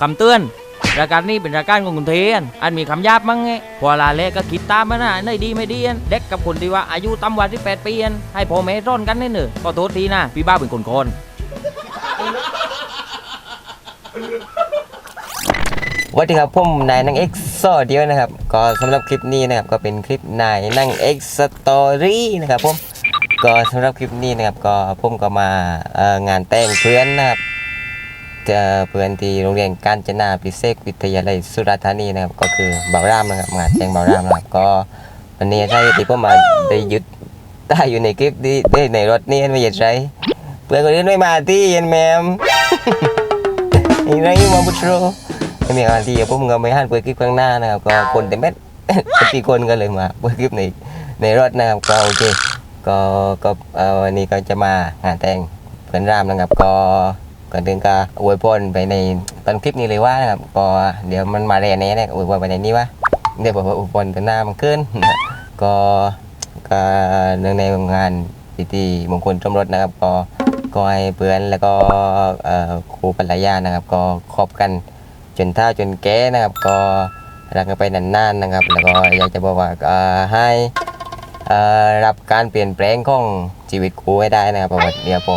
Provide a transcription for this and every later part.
คำเตือนรายการนี้เป็นรายการของคุณเทียนอันมีคำหยาบมั้งไงพอลาเละก็คิดตามมันนะในดีไม่ดีอันเด็กกับคนที่ว่าอายุต่ำกว่า18ปีอันให้พ่อแม่ร่อนกันนี่เนอะก็โทษทีนะพี่บ้าเป็นคนคนสวัสดีครับผมนายนางเอ็กซ์โซเดียวนะครับ ก็สำหรับคลิปนี้นะครับก็เป็นคลิปนายนางเอ็กซ์สตอรี่นะครับผมก็สำหรับคลิปนี้นะครับก็ผมก็มางานแต่งเพื่อนนะครับ เพื่อนที่โรงเรียนกาญจนาพิเศษวิทยาลัยสุราษฎร์ธานีนะครับก็คือบ่าวรามนะครับงานแต่งบ่าวรามนะครับก็วันนี้ใช่ที่ผมมาได้ยึดได้อยู่ในคลิปที่ได้ในรถนี่ไม่ใช่ใช่เพื่อนคนอื่นไม่มาที่เย็นแมมอะไรมาบุตรไม่มีการที่ผมก็ไม่หันเปิดคลิปข้างหน้านะครับก็คนเต็มเม็ดกี่คนก็เลยมาเปิดคลิปในในรถนะครับก็โอเคก็ก็วันนี้ก็จะมางานแต่งเพื่อนรามนะครับก็ ก่อนถึงก็อวยพรไปในตอนคลิปนี้เลยว่านะครับก็เดี๋ยวมันมาแรงแน่เนี่ยอวยพรไปในนี้วะเดี๋ยวบอกว่าอวยพรตัวหน้ามันขึ้นก็ก็เนื่องในงานพิธีมงคลสมรสนะครับ ก็ก็ให้เพื่อนแล้วก็ครูภรรยานะครับ ก็คบกันจนเท่าจนแก่นะครับ ก็รักกันไปนานๆนะครับ แล้วก็อยากจะบอกว่าให้รับการเปลี่ยนแปลงของชีวิตครูให้ได้นะครับเพราะว่าเดี๋ยวพอ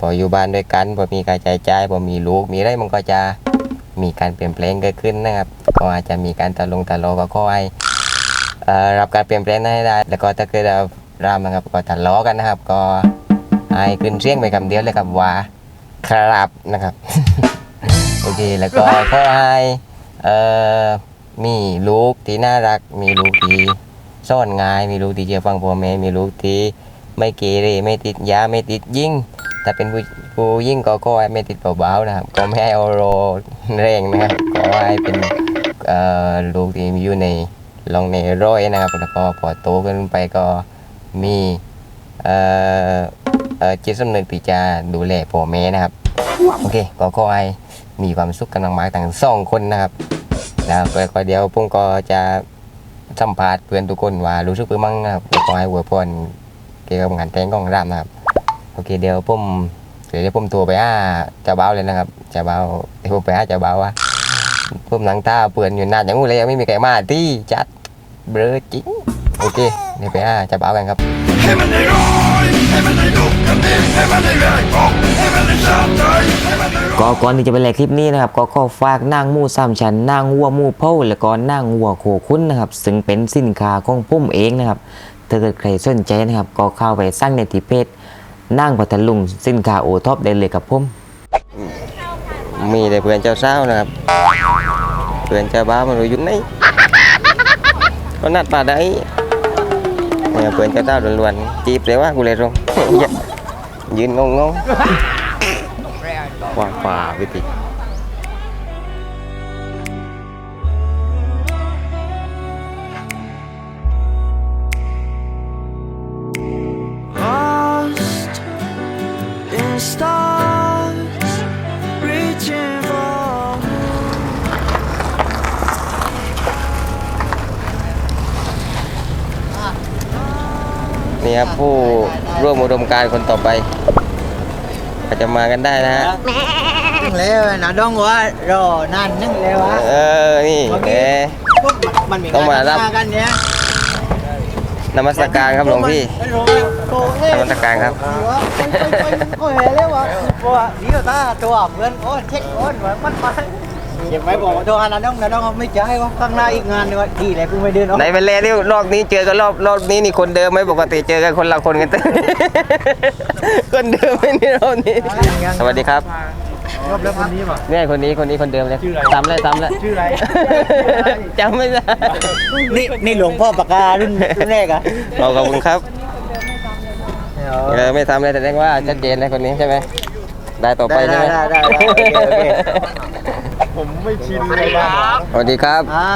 พออยู่บ้านด้วยกันพอมีการจ่ายจ่ายพอมีลูกมีอะไรมันก็จะมีการเปลี่ยนแปลงเกิดขึ้นนะครับ ก็อาจจะมีการตะลงตะโลก็ขอให้เอ่อรับการเปลี่ยนแปลงนั้นให้ได้ แล้วก็ถ้าเกิดเรารามนะครับก็ทะเลาะกันนะครับ ก็ให้ขึ้นเสียงไปคำเดียวเลยครับว่าครับนะครับโอเคแล้วก็ขอให้มีลูกที่น่ารัก มีลูกที่ซ่อนง่าย มีลูกที่เชื่อฟังพ่อแม่มีลูกที่ไม่เกเรไม่ติดยาไม่ติดยิ่ง ถ้าเป็นผู้ผู้ยิ่งก็ก็ไม่ติดเบาๆนะครับ ก็ไม่ให้เอาโรแรงนะครับก็ให้เป็นเอ่อลูกที่อยู่ในลองในร้อยนะครับแล้วก็พอโตขึ้นไปก็มีเอ่อเอ่อจิตสำนึกที่จะดูแลพ่อแม่นะครับ โอเค ก็ขอให้มีความสุขกันมากๆทั้งสองคนนะครับ แล้วก็ก็เดี๋ยวผมก็จะสัมภาษณ์เพื่อนทุกคนว่ารู้สึกเป็นมั่งนะครับก็ขอให้อวพรเกี่ยวกับงานแต่งของรามนะครับ อเคเดี๋ยวผมเดี๋ยวผมโทรไปหาจ้าบ่าวเลยนะครับจ้าบ่าวเดี๋ยวผมไปหาจ้าบ่าวว่าผมหนังตาเปื่อนอยู่นานอย่างงู้เลยยังไม่มีใครมาที่จัดเบลอจริงโอเคเดี๋ยวไปหาจ้าบ่าวกันครับให้มันได้ร้อยให้มันได้ลุกกันดิให้มันได้แรงอกให้มันได้ชาใจให้มันได้ก็ก่อนที่จะไปเล่นคลิปนี้นะครับก็ขอฝากนางมูสามชั้นนางวัวมูเผาแล้วก็นางวัวโคคุ้นนะครับซึ่งเป็นสินค้าของผมเองนะครับถ้าเกิดใครสนใจนะครับก็เข้าไปสร้างในที่เพจ นางพัทลุงสินค้าโอท็อปได้เลยครับผมมีแต่เพื่อนเจ้าสาวนะครับ เพื่อนเจ้าบ้าวมันอยู่ไหนก็นัดมาได้เนี่ยเพื่อนเจ้าสาวล้วนๆจีบเลยว่ากูเลยรงยืนงงงๆกว้างกว่าวิธี lost นี่ครับผู้ร่วมอุดมการณ์คนต่อไปอาจจะมากันได้นะฮะนึงแล้วนะดองว่ารอนานนึงแล้วฮะเออนี่แหมปุ๊บมันมีต้องมารับกกันเนี้ยนมัสการครับหลวงพี่นมัสการครับโอ้ยเรียกว่าว่านี่ก็ตาตัวเพื่อนโอ้เช็คโอนว่ามันมา อย่าไปบอกว่าตัวอันนั้นน้องนะน้องไม่จ่ายว่าข้างหน้าอีกงานนึงว่าดีเลยกูไม่เดินออกในเวลาที่รอบนี้เจอกันรอบรอบนี้นี่คนเดิมไหมปกติเจอกันคนละคนกันเต้ คนเดิมไหมนี่รอบนี้ สวัสดีครับ รอบแล้วคนนี้ป่ะ เนี่ยคนนี้คนนี้คนเดิมเลยซ้ำเลยซ้ำเลยชื่ออะไร จำไม่ได้นี่นี่หลวงพ่อปากการุ่นรุ่นแรกอะขอบคุณครับเออไม่ทำเลยแสดงว่าชัดเจนนะคนนี้ใช่ไหม ได้ต่อไปใช่ไหมได้ได้ได้โอเคโอเคผมไม่ชินเลยบ้างสวัสดีครับ อ่า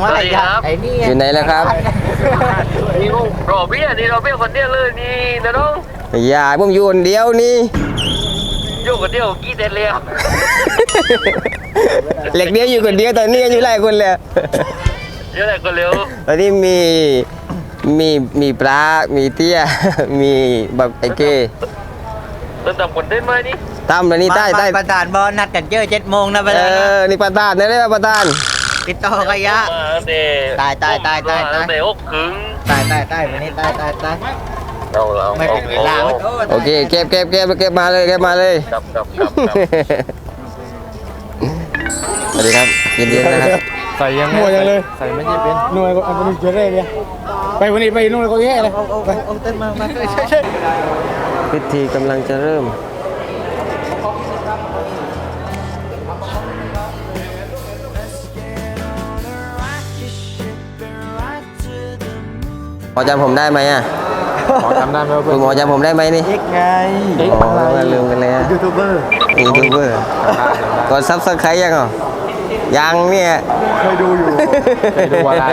มาไอ้ครับไอ้นี่อยู่ไหนแล้วครับนี่ลูกรอพี่อะนี่เราเป็นคนเดียวเลยนี่นะน้องอย่าผมอยู่คนเดียวนี่อยู่คนเดียวกี่เดือนแล้วเหล็กเดียวอยู่คนเดียวตอนนี้อยู่หลายคนเลยเยอะเลยก็เร็วตอนนี้มีมีมีปลา มีเตี้ย มีแบบไอ้เก้ เดินตามคนเต้นไหมนี่ตามเลยนี่ใต้ใต้ประธานบอนัดกันเจอเจ็ดโมงนะประเอธานนะอนี่ประธานนี่เลยประธานติดต่อกันยะ มาเดตายตายตายตายตาย เดอกขึงตายตายตายวันนี้ตายตายตายเราเราไม่เป็นเวลาโอเคเก็บเก็บเก็บเก็บมาเลยเก็บมาเลยครับครับครับครับสวัสดีครับยินดีนะครับ ใส่ยังไมั่วยังเลย ใส่ไม่ใช่เป็นหน่วยก็อันนี้เจอได้เลยไปวันนี้ไปนู่นก็แย่เลยเอาเอาเอาเอาเต้นมามาใช่ใช่ พิธีกำลังจะเริ่ม หมอจำผมได้ไหมอะขอจำได้ไหมว่าคุเพื่อณนหมอจำผมได้ไหมนี่ เอ็กไงอ๋อลืมกันเลยอะ ยูทูบเบอร์ ยูทูบเบอร์กดซับสไครต์ยังเหรอ ยังเนี่ย เคยดูอยู่ เคยดูอะไร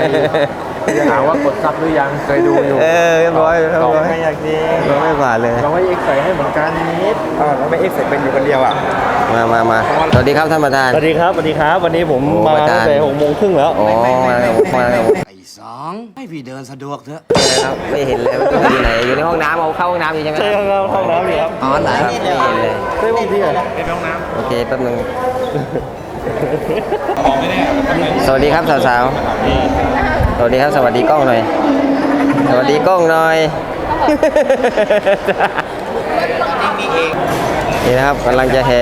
จะถามว่ากดซับหรือยัง เคยดูอยู่เออเรียบร้อยเรียบร้อย ไม่อยากดีเราไม่ผ่านเลย เราไม่เอ็กใส่ให้เหมือนกันนิดอ่าแล้วไม่เอ็กเซเป็นอยู่คนเดียวอะ มามามาสวัสดีครับท่านประธาน สวัสดีครับ สวัสดีครับ วันนี้ผมโอ้มาอาจารย์ตั้งแต่หกโมงครึ่งแล้วโอ้มาแล้วมาแล้วไอ้สองให้พี่เดินสะดวกเถอะครับไม่เห็นเลยว่าอยู่ไหนอยู่ในห้องน้ำเอาเข้าห้องน้ำอยู่ใช่ไหมใช่ครับห้องน้ำอยู่ครับอ๋อไหนไม่เห็นเลยไม่บางทีอะโอเคแป๊บนึง สวัสดีครับสาวๆ สวัสดีครับสวัสดีกล้องหน่อย สวัสดีกล้องหน่อย นี่นะครับกำลังจะแห่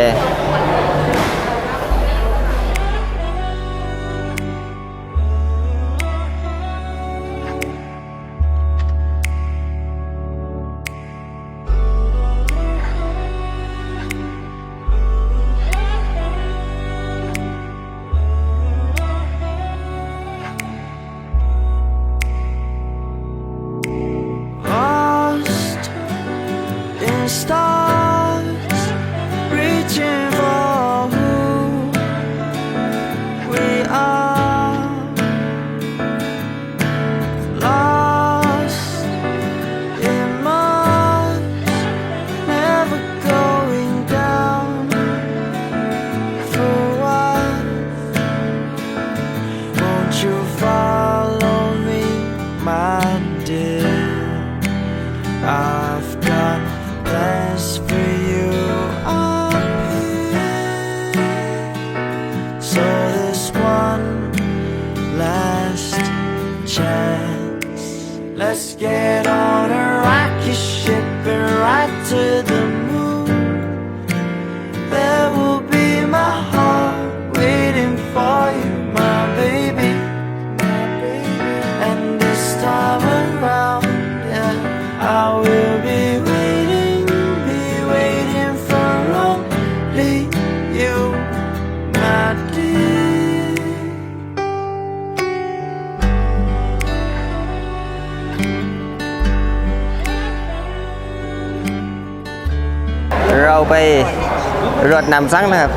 รดน้ำสังนะครับ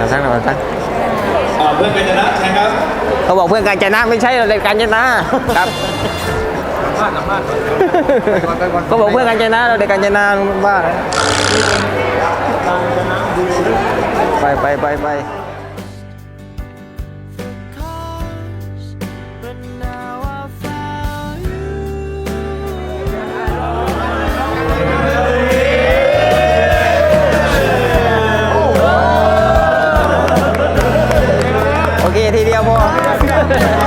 น้ำสังน้ำสังเพื่อนกันชนะใช่ครับเขาบอกเพื่อนกันชนะไม่ใช่เราเด็กกันชนะครับเขาบอกเพื่อนกันชนะเราเด็กกันชนะบ้าไปไปไปไป 감사합니다.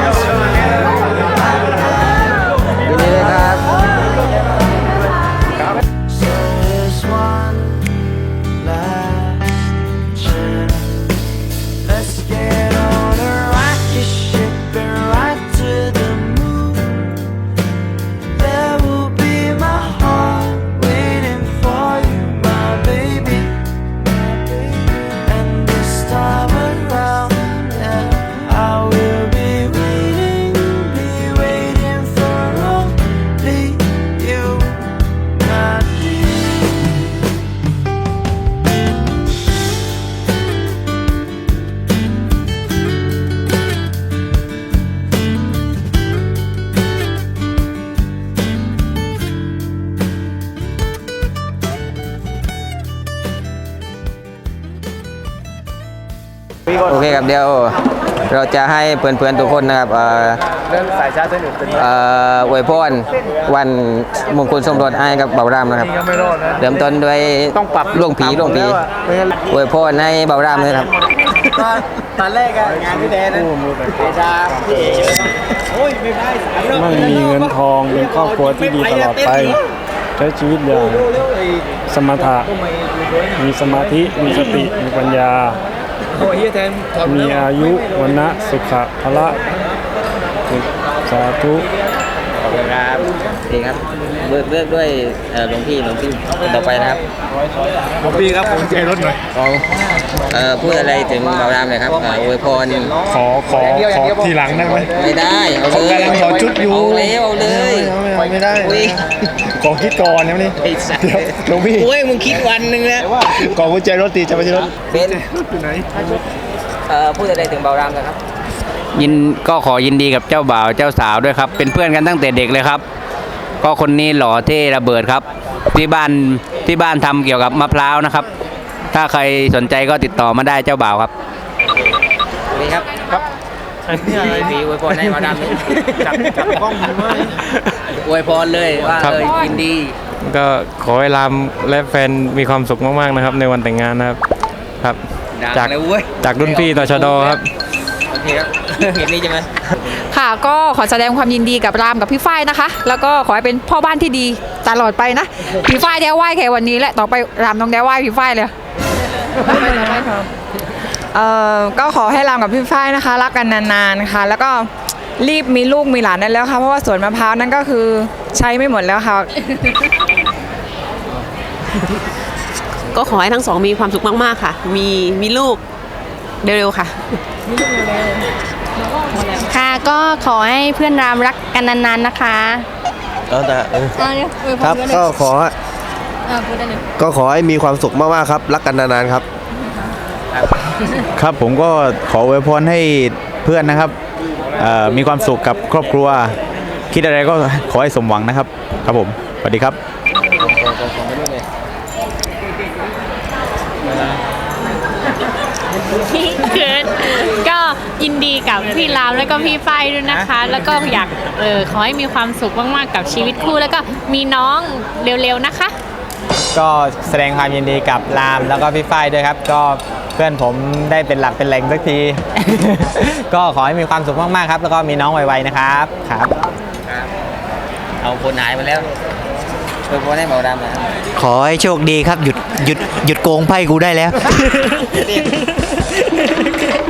เคครับเดี๋ยวเราจะให้เพื่อนๆทุกคนนะครับเอ่อเรื่องสายชาร์จเส้นอื่นเป็นเอ่ออวยพรวันมงคลสมรสให้กับเบารามนะครับก็ไม่รอดนะ เริ่มต้นด้วยต้องปรับหลวงผีหลวงผีไม่งั้น อวยพรให้เบารามเลยครับ ก็ตอนแรกอะงานพี่แดนนะเอดาพี่เอ๋โอ้ยไม่ได้สามรอบมั่งมีเงินทองเป็นครอบครัวที่ดีตลอดไป ใช้ชีวิตอย่างเร็วๆไอ้สมถะ มีสมาธิ มีสติ มีปัญญา โอ้ยเฮียแทนถอดมีอายุวันนะสุขะพละสาธุขอบคุณครับดีครับเลือกเลือกด้วยเอ่อหลวงพี่หลวงพี่คนต่อไปนะครับผมพี่ครับผมใจรถหน่อยเอ่อพูดอะไรถึงเบารามเลยครับเอ่ออวยพรขอขอขอทีหลังได้ไหมไม่ได้เอาเลยผมกำลังถอดชุดอยู่เอาแล้วเอาเลยไม่ไม่ได้อุ้ย ขอคิดก่อนนะนี่ไอ้สัสเดี๋ยวหลวงพี่โอ้ยมึงคิดวันหนึ่งแล้วก่อนกุญแจรถตีจะไปที่รถเป็นเอ่อพูดอะไรถึงเบารามเลยครับยินก็ขอยินดีกับเจ้าบ่าวเจ้าสาวด้วยครับ เป็นเพื่อนกันตั้งแต่เด็กเลยครับ ก็คนนี้หล่อเท่ระเบิดครับ ที่บ้านที่บ้านทำเกี่ยวกับมะพร้าวนะครับ ถ้าใครสนใจก็ติดต่อมาได้เจ้าบ่าวครับ สวัสดีครับครับ พี่อวยพรให้เบารามเลยจับจับกล้องมือไหมอวยพรเลยว่าครับ เออยินดี ก็ขอให้รามและแฟนมีความสุขมากๆนะครับ ในวันแต่งงานนะครับครับ ดังจากเลยเว้ย จากรุ่นพี่ต่อชดครับ โอเคครับเห็นนี่ใช่ไหม ค่ะก็ขอแสดงความยินดีกับรามกับพี่ฝ้ายนะคะ แล้วก็ขอให้เป็นพ่อบ้านที่ดีตลอดไปนะ พี่ฝ้ายได้ไหว้แค่วันนี้แหละต่อไปรามต้องได้ไหว้พี่ฝ้ายเลย เอ่อก็ขอให้รามกับพี่ฝ้ายนะคะ รักกันนานๆค่ะ แล้วก็รีบมีลูกมีหลานได้แล้วค่ะ เพราะว่าสวนมะพร้าวนั่นก็คือใช้ไม่หมดแล้วค่ะ ก็ขอให้ทั้งสองมีความสุขมากๆค่ะ มีมีลูกเร็วๆค่ะ ค่ะก็ขอให้เพื่อนรามรักกันนานๆนะคะเอาแต่เออคครับก็ขอพูดได้เลยก็ขอให้มีความสุขมากๆครับ รักกันนานๆครับ ครับผมก็ขออวยพรให้เพื่อนนะครับเอ่อมีความสุขกับครอบครัว คิดอะไรก็ขอให้สมหวังนะครับ ครับผมสวัสดีครับเกินก็ยินดีกับพี่รามแล้วก็พี่ฝ้ายด้วยนะคะ แล้วก็อยากเออขอให้มีความสุขมากๆกับชีวิตคู่ แล้วก็มีน้องเร็วๆนะคะ ก็แสดงความยินดีกับรามแล้วก็พี่ฝ้ายด้วยครับ ก็ เพื่อนผมได้เป็นหลักเป็นแหล่งสักที ก็ขอให้มีความสุขมากๆครับ แล้วก็มีน้องไวๆนะครับครับเอาคนหายไปแล้วอวยพรให้เบารามนะครับขอให้โชคดีครับหยุดหยุดหยุดโกงไพ่กูได้แล้ว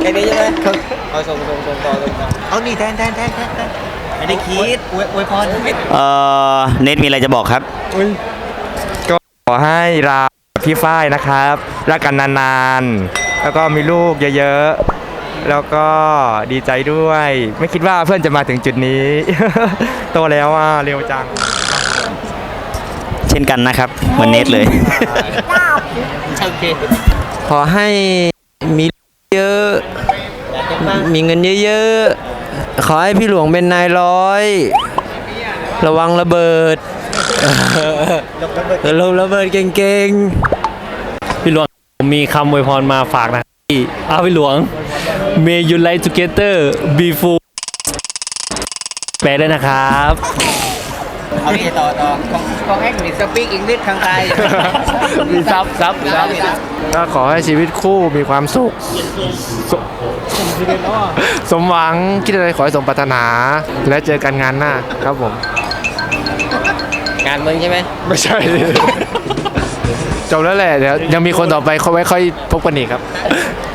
แค่นี้ใช่ไหมเอาส่งส่งส่งต่อส่งต่อเอานี่แทนแทนแทนแทนไม่ได้คิดอวยอวยพรเอ่อเน็ตมีอะไรจะบอกครับก็ขอให้รามกับ พี่ฝ้ายนะครับ รักกันนานๆ แล้วก็มีลูกเยอะๆ แล้วก็ดีใจด้วย ไม่คิดว่าเพื่อนจะมาถึงจุดนี้ โตแล้วอะเร็วจัง เช่นกันนะครับ เหมือนเน็ตเลยโอเคขอให้มีเยอะ มีเงินเยอะๆ ขอให้พี่หลวงเป็นนายร้อย ระวังระเบิด ลงระเบิดเก่งพี่หลวงผมมีคำอวยพรมาฝากนะพี่อาพี่หลวง May you like together before แปลได้นะครับเอาที่ต่อต่อของของแอ็กมีสปีกอังกฤษทางไทยมีซับซับซับก็ขอให้ชีวิตคู่มีความสุขสสมหวังคิดอะไรขอให้สมปรารถนา และเจอกันงานหน้าครับผม งานมึงใช่ไหมไม่ใช่ จบแล้วแหละเดี๋ยวยังมีคนต่อไปเขาไว้ค่อยพบกันอีกครับ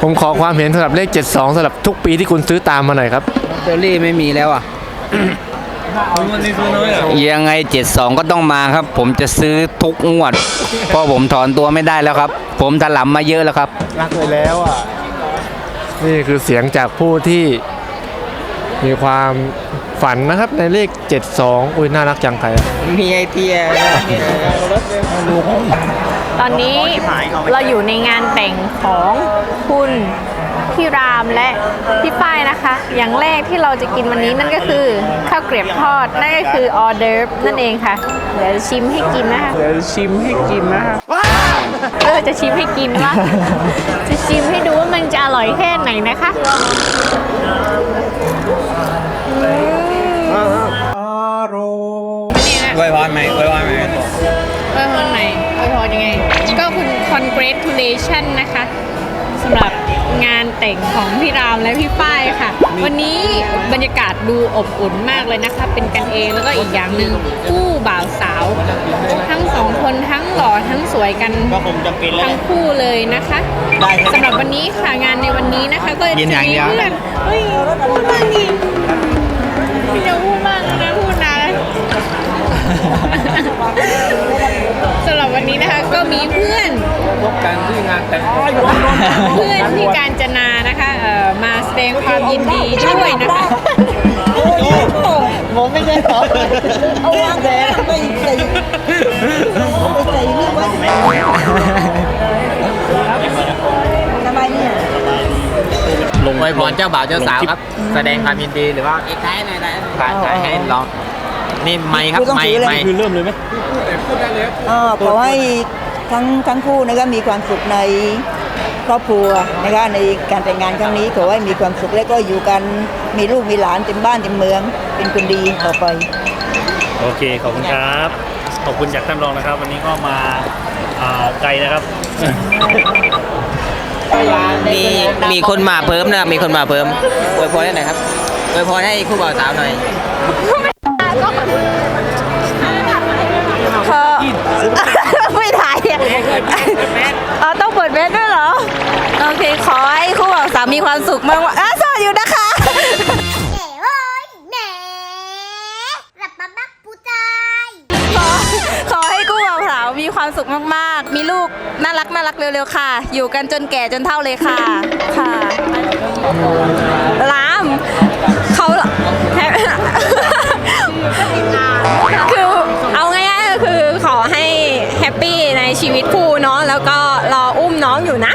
ผมขอความเห็นสำหรับเลข 72สำหรับทุกปีที่คุณซื้อตามมาหน่อยครับ เตอรี่ไม่มีแล้วอะ ยังไง 72 ก็ต้องมาครับ ผมจะซื้อทุกงวด เพราะผมถอนตัวไม่ได้แล้วครับ ผมถลำมาเยอะแล้วครับ รักไปแล้วอะ นี่คือเสียงจากผู้ที่มีความ ฝันนะครับในเลข 72 อุ้ยน่ารักจังใครอะมีไอเทียตอนนี้เราอยู่ในงานแต่งของคุณพี่รามและพี่ป้ายนะคะ อย่างแรกที่เราจะกินวันนี้นั่นก็คือข้าวเกรียบทอด นั่นก็คือออเดิร์ฟนั่นเองค่ะ เดี๋ยวชิมให้กินนะคะ เดี๋ยวชิมให้กินนะครับเออจะชิมให้กินวะจะชิมให้ดูว่ามันจะอร่อยแค่ไหนนะคะ นี่นะไว้พรไหมไว้พรไหมอวยพรใหม่อวยพรยังไง ก็คุณ congratulation นะคะสำหรับงานแต่งของพี่รามและพี่ป้ายค่ะ วันนี้บรรยากาศดูอบอุ่นมากเลยนะคะ เป็นกันเองแล้วก็อีกอย่างหนึ่งคู่บ่าวสาว ทั้งสองคนทั้งหล่อทั้งสวยกันก็คงจะเป็นแล้ว ทั้งคู่เลยนะคะได้ครับสำหรับวันนี้ค่ะงานในวันนี้นะคะ ก็จะยินอย่างมีเดียวเพื่อนเฮ้ยพูดมากดิพี่จะพูดมากแล้วนะพูดนะ สำหรับวันนี้นะคะก็มีเพื่อนพบกันที่งานแต่งเพื่อนที่การจนานะคะเอ่อมาแสดงความยินดีด้วยนะคะผมไม่ใช่หรอเอาวางแผนไม่ใส่ใส่นี่ไว้ทำไมเนี่ย ลงไว้พรเจ้าบ่าวเจ้าสาวครับ แสดงความยินดีหรือว่าอีกท้ายหน่อยนะถ่ายถ่ายให้ลอง นี่ไม่ครับไม่ไม่คือเริ่มเลยไหมอ่าขอให้ทั้งทั้งคู่นะคะมีความสุขในครอบครัวนะคะในการแต่งงานครั้งนี้ขอให้มีความสุขและก็อยู่กันมีลูกมีหลานเต็มบ้านเต็มเมือง เป็นคนดีต่อไป โอเคขอบคุณครับ ขอบคุณจากท่านรองนะครับ วันนี้ก็มาอ่าไกลนะครับมีมีคนมาเพิ่มนะครับมีคนมาเพิ่มอวยพรให้หน่อยครับอวยพรให้คู่บ่าวสาวหน่อย พอไม่ถ่ายอะอ๋อต้องเปิดเมสด้วยเหรอ โอเค ขอให้คู่บ่าวสาวมีความสุขมากๆอะสวัสดีนะคะขอขอให้กู้บ่าวสาวมีความสุขมาก ๆ มีลูกน่ารักน่ารักเร็ว ๆ ค่ะ อยู่กันจนแก่จนเท่าเลยค่ะ ค่ะลาม คือเอาง่ายๆก็คือขอให้แฮปปี้ในชีวิตคู่เนาะแล้วก็รออุ้มน้องอยู่นะ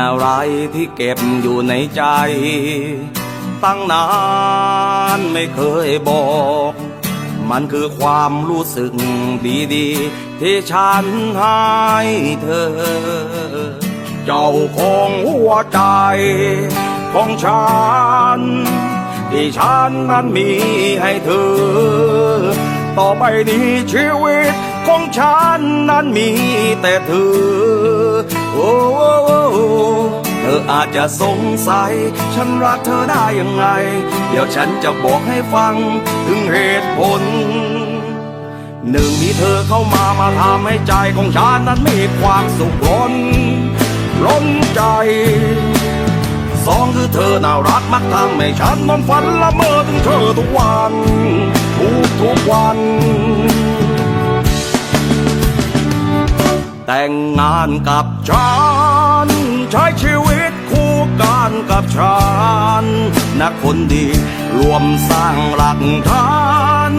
อะไรที่เก็บอยู่ในใจ ตั้งนานไม่เคยบอก มันคือความรู้สึกดีๆ ที่ฉันให้เธอ เจ้าของหัวใจของฉัน ที่ฉันนั้นมีให้เธอ ต่อไปนี้ชีวิตของฉันนั้นมีแต่เธอ โอ้โอ้โอเธออาจจะสงสัย ฉันรักเธอได้ยังไง เดี๋ยวฉันจะบอกให้ฟังถึงเหตุผล หนึ่งมีเธอเข้ามามาทำให้ใจของฉันนั้นมีความสุขล้นล้นใจสองคือเธอน่ารักมักทำให้ฉันนอนฝันละเมอถึงเธอทุกวัน ทุกทุกวัน แต่งงานกับฉัน ใช้ชีวิตคู่กันกับฉันนักคนดีรวมสร้างหลักฐาน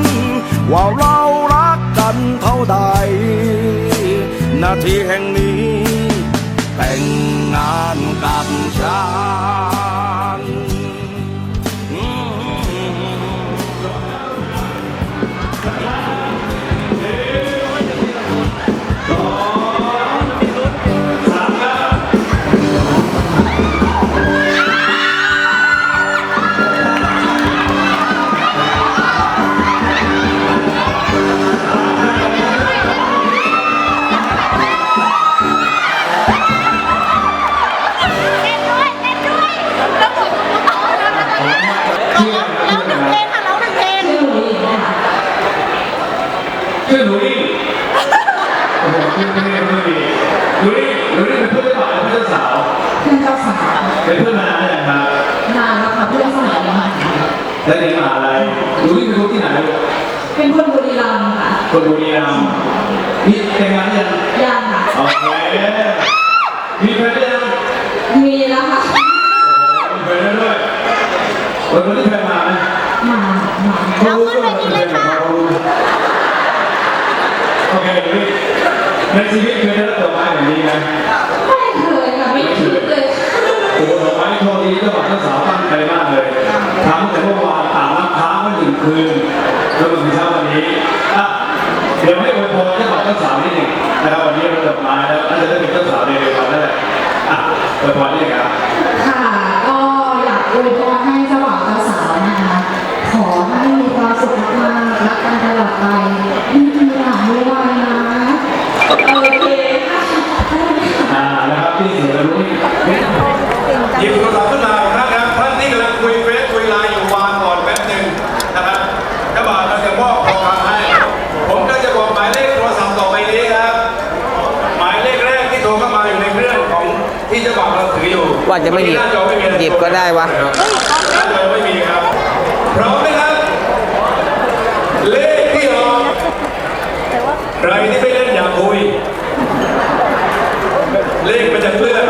ว่าเรารักกันเท่าใด นาทีแห่งนี้ แต่งงานกับฉัน ชื่อหนูนี่โอ้โหชื่อไม่ได้ไม่ดีหนูนี่หนูนี่เป็นเพื่อนเจ้าบ่าวหรือเพื่อนเจ้าสาวเพื่อนเจ้าสาวเป็นเพื่อนมานานหรือยังครับนานแล้วค่ะเพื่อนสมัยมหาลัยแล้วเรียนมหาอะไรหนูนี่เป็นคนที่ไหนลูกเป็นคนบุรีรัมย์ค่ะคนบุรีรัมย์นี่แต่งงานหรือยัง ในชีวิตเคยได้รับดอกไม้แบบนี้ไหมไม่เคยค่ะไม่คิดเลยโอ้โหดอกไม้โชคดีเจ้าบ่าวเจ้าสาวตั้งใจมากเลยทำแต่เมื่อวานตากน้ำค้างไว้หนึ่งคืนแล้วมาถึงเช้าวันนี้อะเดี๋ยวให้อวยพรเจ้าบ่าวเจ้าสาวนิดหนึ่งนะครับวันนี้เราดอกไม้แล้วน่าจะได้เป็นเจ้าสาวในเร็ววันนั่นแหละอะอวยพรนิดหนึ่งครับ ค่ะก็อยากอวยพรให้เจ้าบ่าวเจ้าสาวนะคะ ขอให้มีความสุขมากๆรักกันตลอดไปไม่มีหลังไม่ไหวนะโอเคค่ะ อ่านะครับที่เสียรู้ หยิบโทรศัพท์ขึ้นมาท่านครับท่านนี่กำลังคุยเฟซคุยไลน์อยู่วางก่อนแป๊บหนึ่งนะครับเจ้าบ่าวเราจะมอบของขวัญให้ ผมก็จะบอกหมายเลขโทรศัพท์ต่อไปนี้ครับ หมายเลขแรกที่โทรเข้ามาอยู่ในเครื่องของที่เจ้าบ่าวเราถื ออยู่ว่าจะไม่หยิบน้าจอไม่มีอะไรหยิบก็ได้วะไม่มีครับพร้อมไหมครับเลขที่ออกใครที่ไม่เล่นอย่าคุย เลขมันจะเคลื่อน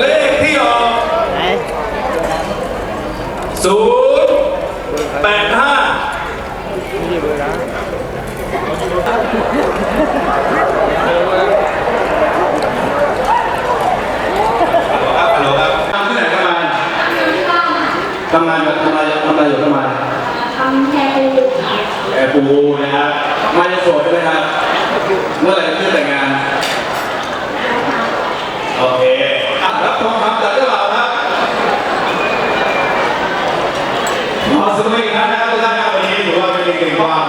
เลขที่ออกศูนย์แปดห้า ครับฮัลโหลครับทำที่ไหนทำงานทำงานกับทำอะไรทำอะไรอยู่ทำไม ทำแค่ปู ปูนะครับมาจะโสดใช่ไหมครับ เมื่อไหร่จะแต่งงาน โอเคอะรับทองคำจากเจ้าบ่าวครับขอสมัยครับนะครับทุกท่านครับวันนี้ถือว่าเป็นอีกหนึ่งความ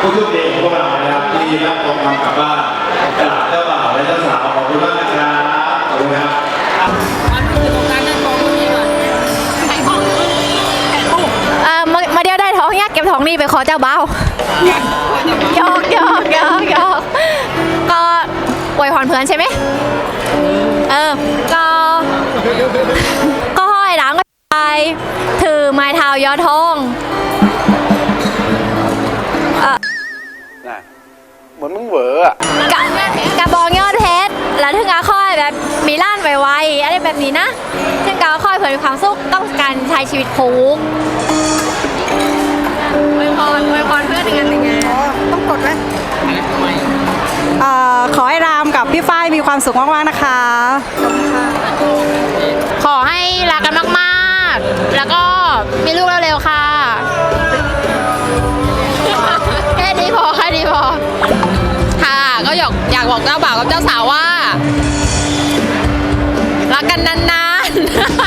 ผู้โชคดีของพวกเรานะครับที่รับทองคำกลับบ้านจากเจ้าบ่าวและเจ้าสาวขอบคุณมากนะครับขอบคุณครับเออมาเดียวได้ท้องอยากเก็บท้องนี่ไปขอเจ้าเบ้า หยอกหยอกหยอกหยอกก็อวยพรเพื่อนใช่ไหมเออ ก็ ก็ห้อยหลังก็ไปถือไม้เท้ายอดทองเอ่อเหมือนมึงเหวออะกะกระบองยอดเพชรแล้วถึงอาค่อยแบบมีล้านไวๆอะไรแบบนี้นะถึงกาค่อยเผยมีความสุขต้องการใช้ชีวิตคูกอวย พรอวยพรเพื่อนในงานแต่งงานต้องกดไหมเอ่อขอให้รามกับพี่ฝ้ายมีความสุขมากๆนะคะขอให้รักกันมากๆ แล้วก็มีลูกเร็วๆค่ะ แค่นี้พอแค่นี้พอ ค่ะ ก็อยากอยากบอกเจ้าบ่าวกับเจ้าสาวว่า รักกันนานๆ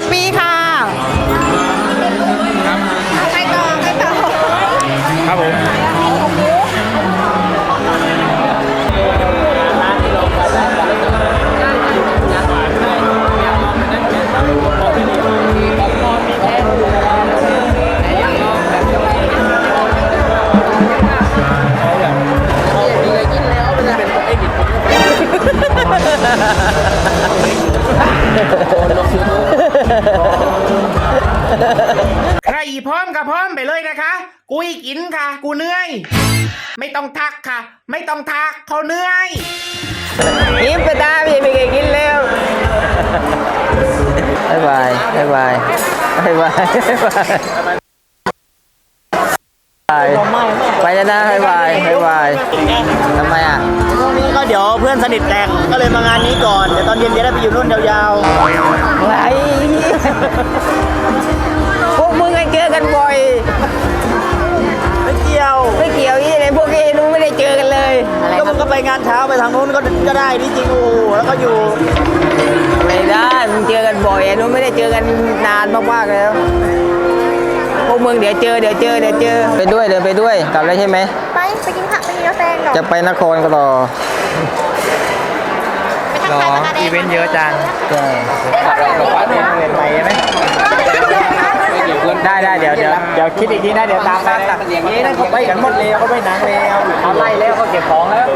ปปี้ค่ะใครต่อใครต่อครับผม ใครพร้อมกับพร้อมไปเลยนะคะกุยกินค่ะ กูเหนื่อย ไม่ต้องทักค่ะ ไม่ต้องทักเขาเหนื่อยยิ้มไปตาพี่ไม่เคยกินแล้วบายบายบายบายบายบายบายไปแล้วนะบายบายบายบายทำไมอะ ก็เดี๋ยวเพื่อนสนิทแต่งก็เลยมางานนี้ก่อนเดี๋ยวตอนเย็นจะได้ไปอยู่นู่นยาวๆไรพวกมึงไงเจอกันบ่อย ไม่เกี่ยวไม่เกี่ยวยี่เลยพวกเอนู้ไม่ได้เจอกันเลยก็มึงก็ไปงานเช้าไปทางนู้นก็ก็ได้ที่จริงโอ้โหแล้วก็อยู่ไม่ได้มึงเจอกันบ่อยไอ้นู้นไม่ได้เจอกันนานมากๆแล้วพวกมึงเดี๋ยวเจอเดี๋ยวเจอเดี๋ยวเจอไปด้วยเดินไปด้วยกลับแล้วใช่ไหมไปไปกินผักไปกินกาแฟก่อนจะไปนครก็ต่อไปทักทายป ระกาศอีเวนต์เยอะจังใช่ไปไหมได้ได้เดี๋ยวเดี๋ยวเดี๋ยวคิดอีกทีนะเดี๋ยวตามไปนะอย่างนี้นะไปกันหมดเลยเขาไปหนังแล้วเขาไล่แล้วเขาเก็บของแล้วเอ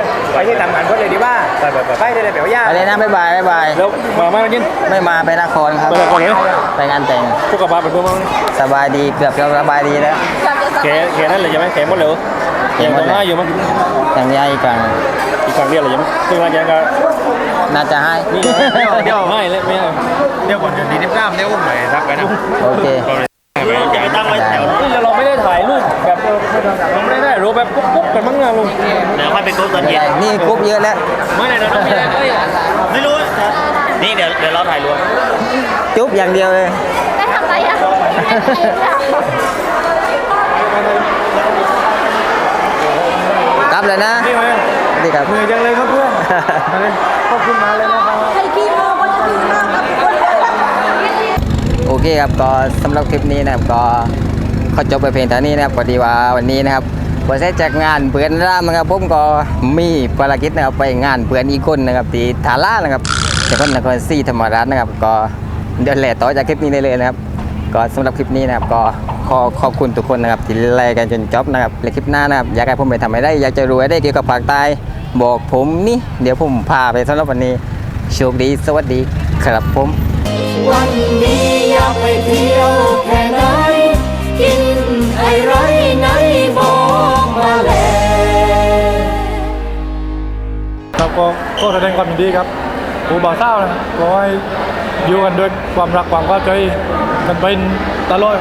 อไปที่ทำงานก็เลยดีว่าไปไปไปไปเลยเดี๋ยวย่าไปเลยนะบ๊ายบายบ๊ายบายแล้วมาไม่มากินไม่มาไปนครครับไปนครเหรอไปงานแต่งพวกกระบะเป็นพวกมั้งสบายดีเกือบจะสบายดีแล้วแกแกนั่นเลยใช่ไหมแกหมดเลย ยังต้องให้อยู่มั้งอย่างยายอีกครั้งอีกครั้งเดียวเลยใช่ไหมซึ่งหลังจากนั้นน่าจะให้นี่เดี๋ยวให้เลยไม่ให้เดี๋ยวก่อนเดี๋ยวดีนิบกล้ามเดี๋ยวผมไปทักไปนะโอเคอย่าตั้งไว้แถวนี่เราไม่ได้ถ่ายรูปแบบเราไม่ได้ถ่ายรูปแบบกุ๊บๆกันมั้งนะลุงเดี๋ยวค่อยไปกุ๊บตอนเย็นนี่กรุ๊ปเยอะแล้วไม่ไหนเราไม่ได้ไม่รู้นี่เดี๋ยวเดี๋ยวเราถ่ายรวมจุ๊บอย่างเดียวเลยได้ทำอะไรอะ กลับ เลยนะนี่ไหมดีครับเหนื่อยจังเลยครับเพื่อนขอบคุณมาเลยนะครับใครขี้โม้ก็จะดีมากครับโอเคครับก็สำหรับคลิปนี้นะครับก็ขอจบไปเพียงเท่านี้นะครับพอดีว่าวันนี้นะครับพอเสร็จจากงานเพื่อนร่ามนะครับผมก็มีภารกิจนะครับไปงานเพื่อนอีกคนนะครับที่ทาร่านะครับจังหวัดนครศรีธรรมราชนะครับ ก็เดินแหล่ต่อจากคลิปนี้ได้เลยนะครับ ก็สำหรับคลิปนี้นะครับก็ ขอขอบคุณทุกคนนะครับที่ไล่กันจนจบนะครับและคลิปหน้านะครับอยากให้ผมไปทำอะไรได้ อยากจะรู้อะไรได้เกี่ยวกับภาคใต้บอกผมนี่เดี๋ยวผมพาไปสำหรับวันนี้โชคดีสวัสดีครับผมวันนี้อยากไปเที่ยวแค่ไหนกินอะไรไหนบอกมาแลครับก็ก็แสดงความยินดีครับครูบ่าวเศร้านะขอให้อยู่กันด้วยความรักความเข้าใจกันเป็นตลอด